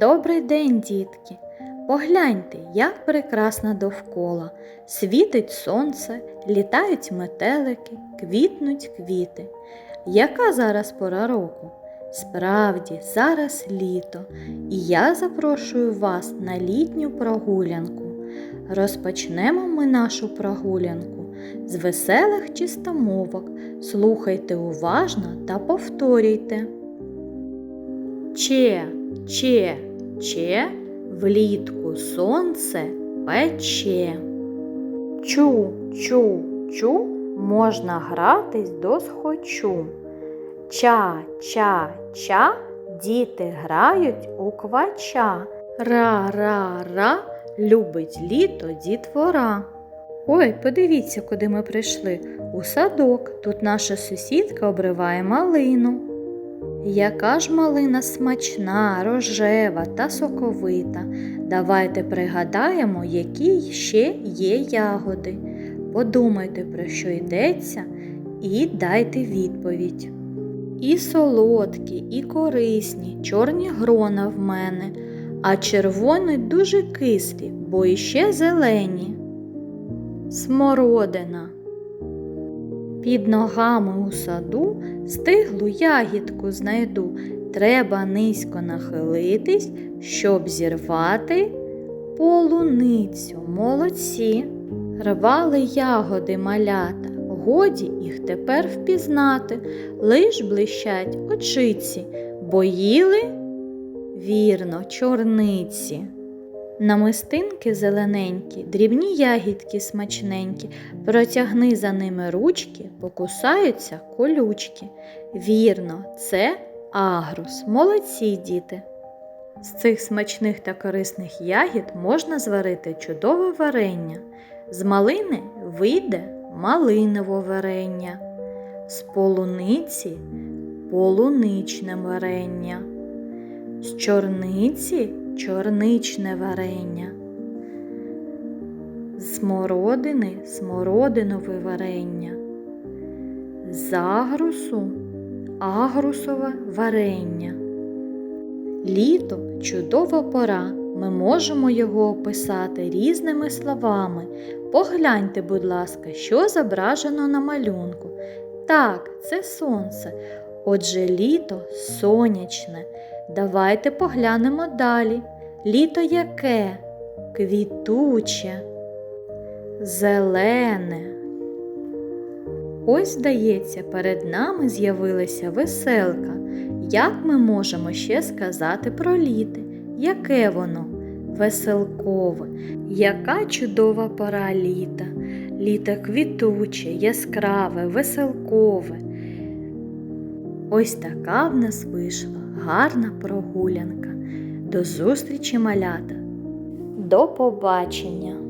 Добрий день, дітки! Погляньте, як прекрасно довкола. Світить сонце, літають метелики, квітнуть квіти. Яка зараз пора року? Справді, зараз літо, і я запрошую вас на літню прогулянку. Розпочнемо ми нашу прогулянку з веселих чистомовок. Слухайте уважно та повторюйте. Че, че, че, влітку сонце пече. Чу, чу, чу, можна гратись до схочу. Ча, ча, ча, діти грають у квача. Ра, ра, ра, любить літо дітвора. Ой, подивіться, куди ми прийшли. У садок. Тут наша сусідка обриває малину. Яка ж малина смачна, рожева та соковита. Давайте пригадаємо, які ще є ягоди. Подумайте, про що йдеться, і дайте відповідь. І солодкі, і корисні, чорні грона в мене, а червоні дуже кислі, бо іще зелені. Смородина. Під ногами у саду стиглу ягідку знайду. Треба низько нахилитись, щоб зірвати полуницю. Молодці. Рвали ягоди малята, годі їх тепер впізнати, лиш блищать очиці, бо їли вірно, чорниці. Намистинки зелененькі, дрібні ягідки смачненькі, протягни за ними ручки, покусаються колючки. Вірно, це агрус. Молодці діти. З цих смачних та корисних ягід можна зварити чудове варення. З малини вийде малинове варення, з полуниці полуничне варення, з чорниці чорничне варення, смородини смородинове варення, з агрусу агрусове варення. Літо чудова пора. Ми можемо його описати різними словами. Погляньте, будь ласка, що зображено на малюнку. Так, це сонце. Отже, літо сонячне. Давайте поглянемо далі. Літо яке? Квітуче, зелене. Ось, здається, перед нами з'явилася веселка. Як ми можемо ще сказати про літо? Яке воно? Веселкове, яка чудова пора літа. Літо квітуче, яскраве, веселкове. Ось така в нас вийшла гарна прогулянка. До зустрічі малята. До побачення!